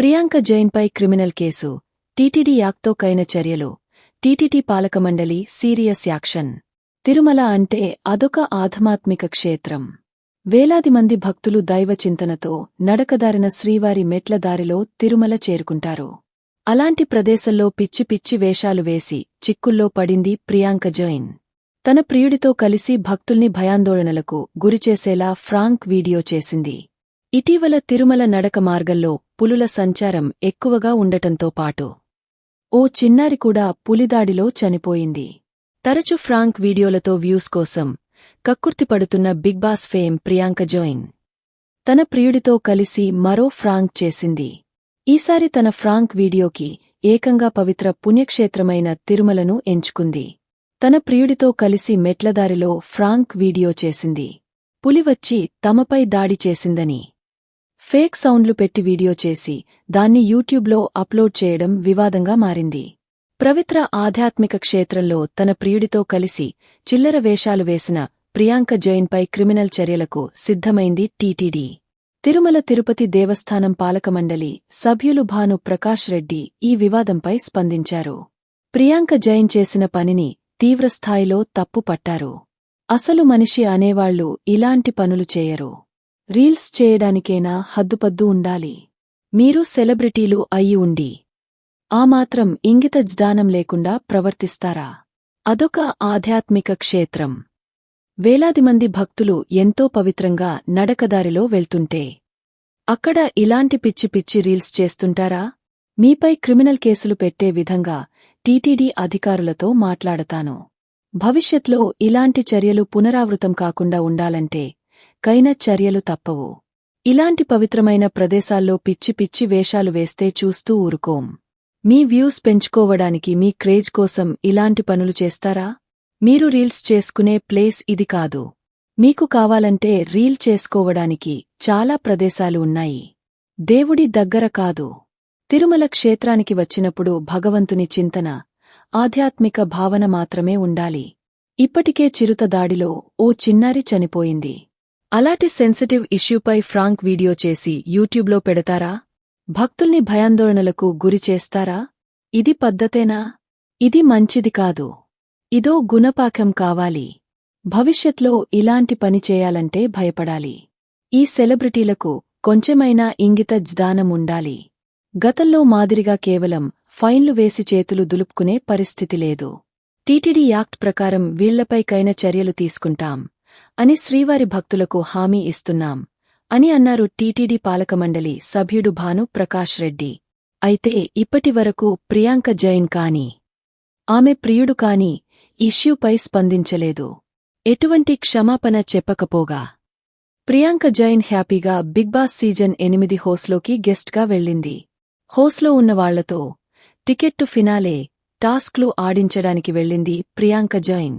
ప్రియాంక జైన్పై criminal case. TTD యాక్తో కైన చర్యలు. టీటీడీ పాలకమండలి సీరియస్ యాక్షన్. తిరుమల అంటే అదొక ఆధ్యాత్మిక క్షేత్రం. వేలాది మంది భక్తులు దైవ చింతనతో నడకదారిన శ్రీవారి మెట్ల దారిలో తిరుమల చేరుకుంటారు. అలాంటి ప్రదేశంలో పిచ్చి పిచ్చి వేషాలు వేసి చిక్కుల్లో పడింది ప్రియాంక జైన్. తన ప్రియుడితో కలిసి భక్తుల్ని భయాందోళనలకు గురిచేసేలా ఫ్రాంక్ వీడియో చేసింది. ఇటీవల తిరుమల నడక మార్గంలో పులుల సంచారం ఎక్కువగా ఉండటంతో పాటు ఓ చిన్నారి కూడా పులిదాడిలో చనిపోయింది. తరచు ఫ్రాంక్ వీడియోలతో వ్యూస్ కోసం కక్కుర్తిపడుతున్న big boss fame Priyanka join. తన ప్రియుడితో కలిసి మరో ఫ్రాంక్ చేసింది. ఈసారి తన ఫ్రాంక్ వీడియోకి ఏకంగా పవిత్ర పుణ్యక్షేత్రమైన తిరుమలను ఎంచుకుంది. తన ప్రియుడితో కలిసి మెట్లదారిలో ఫ్రాంక్ వీడియో చేసింది. పులివచ్చి తమపై దాడి చేసిందని ఫేక్ సౌండ్లు పెట్టి వీడియో చేసి దాన్ని యూట్యూబ్లో అప్లోడ్ చేయడం వివాదంగా మారింది. పవిత్ర ఆధ్యాత్మిక క్షేత్రంలో తన ప్రియుడితో కలిసి చిల్లర వేషాలు వేసిన ప్రియాంక జైన్పై క్రిమినల్ చర్యలకు సిద్ధమైంది టీటీడీ. తిరుమల తిరుపతి దేవస్థానం పాలకమండలి సభ్యులు భాను ప్రకాష్ రెడ్డి ఈ వివాదంపై స్పందించారు. ప్రియాంక జైన్ చేసిన పనిని తీవ్రస్థాయిలో తప్పు పట్టారు అసలు మనిషి అనేవాళ్ళు ఇలాంటి పనులు చేయరు. రీల్స్ చేయడానికేనా హద్దుపద్దు ఉండాలి. మీరు సెలబ్రిటీలు అయి ఉండి. ఆ మాత్రం ఇంగిత జ్ఞానం లేకుండా ప్రవర్తిస్తారా? అదొక ఆధ్యాత్మిక క్షేత్రం. వేలాది మంది భక్తులు ఎంతో పవిత్రంగా నడకదారిలో వెళ్తుంటే. అక్కడ ఇలాంటి పిచ్చి పిచ్చి రీల్స్ చేస్తుంటారా? మీపై క్రిమినల్ కేసులు పెట్టే విధంగా టీటీడీ అధికారులతో మాట్లాడతాను. భవిష్యత్లో ఇలాంటి చర్యలు పునరావృతం కాకుండా ఉండాలంటే కైన చర్యలు తప్పవు. ఇలాంటి పవిత్రమైన ప్రదేశాల్లో పిచ్చి పిచ్చి వేషాలు వేస్తే చూస్తూ ఊరుకోం. మీ వ్యూస్ పెంచుకోవడానికి మీ క్రేజ్ కోసం ఇలాంటి పనులు చేస్తారా? మీరు రీల్స్ చేసుకునే ప్లేస్ ఇది కాదు. మీకు కావాలంటే రీల్ చేసుకోవడానికి చాలా ప్రదేశాలు ఉన్నాయి. దేవుడి దగ్గర కాదు. తిరుమల క్షేత్రానికి వచ్చినప్పుడు భగవంతుని చింతన ఆధ్యాత్మిక భావన మాత్రమే ఉండాలి. ఇప్పటికే చిరుత దాడిలో ఓ చిన్నారి చనిపోయింది. అలాంటి సెన్సిటివ్ ఇష్యూపై ఫ్రాంక్ వీడియో చేసి యూట్యూబ్లో పెడతారా? భక్తుల్ని భయాందోళనలకు గురి చేస్తారా? ఇది పద్ధతేనా? ఇది మంచిది కాదు. ఇదో గుణపాకం కావాలి. భవిష్యత్లో ఇలాంటి పని చేయాలంటే భయపడాలి. ఈ సెలబ్రిటీలకు కొంచెమైనా ఇంగిత జ్ఞానం ఉండాలి. గతంలో మాదిరిగా కేవలం ఫైన్లు వేసి చేతులు దులుపుకునే పరిస్థితి లేదు. టీటీడీ యాక్ట్ ప్రకారం వీళ్ళపైకైన చర్యలు తీసుకుంటాం. అని శ్రీవారి భక్తులకు హామీ ఇస్తున్నాం అని అన్నారు టీటీడీ పాలకమండలి సభ్యుడు భాను ప్రకాష్ రెడ్డి. అయితే ఇప్పటివరకు ప్రియాంక జైన్ కాని ఆమె ప్రియుడు కాని ఇష్యూపై స్పందించలేదు. ఎటువంటి క్షమాపణ చెప్పకపోగా ప్రియాంక జైన్ హ్యాపీగా బిగ్ బాస్ సీజన్ ఎనిమిది హోస్లోకి గెస్ట్గా వెళ్ళింది. హోస్లో ఉన్నవాళ్ళతో టికెట్టు ఫినాలే టాస్క్లు ఆడించడానికి వెళ్ళింది ప్రియాంక జైన్.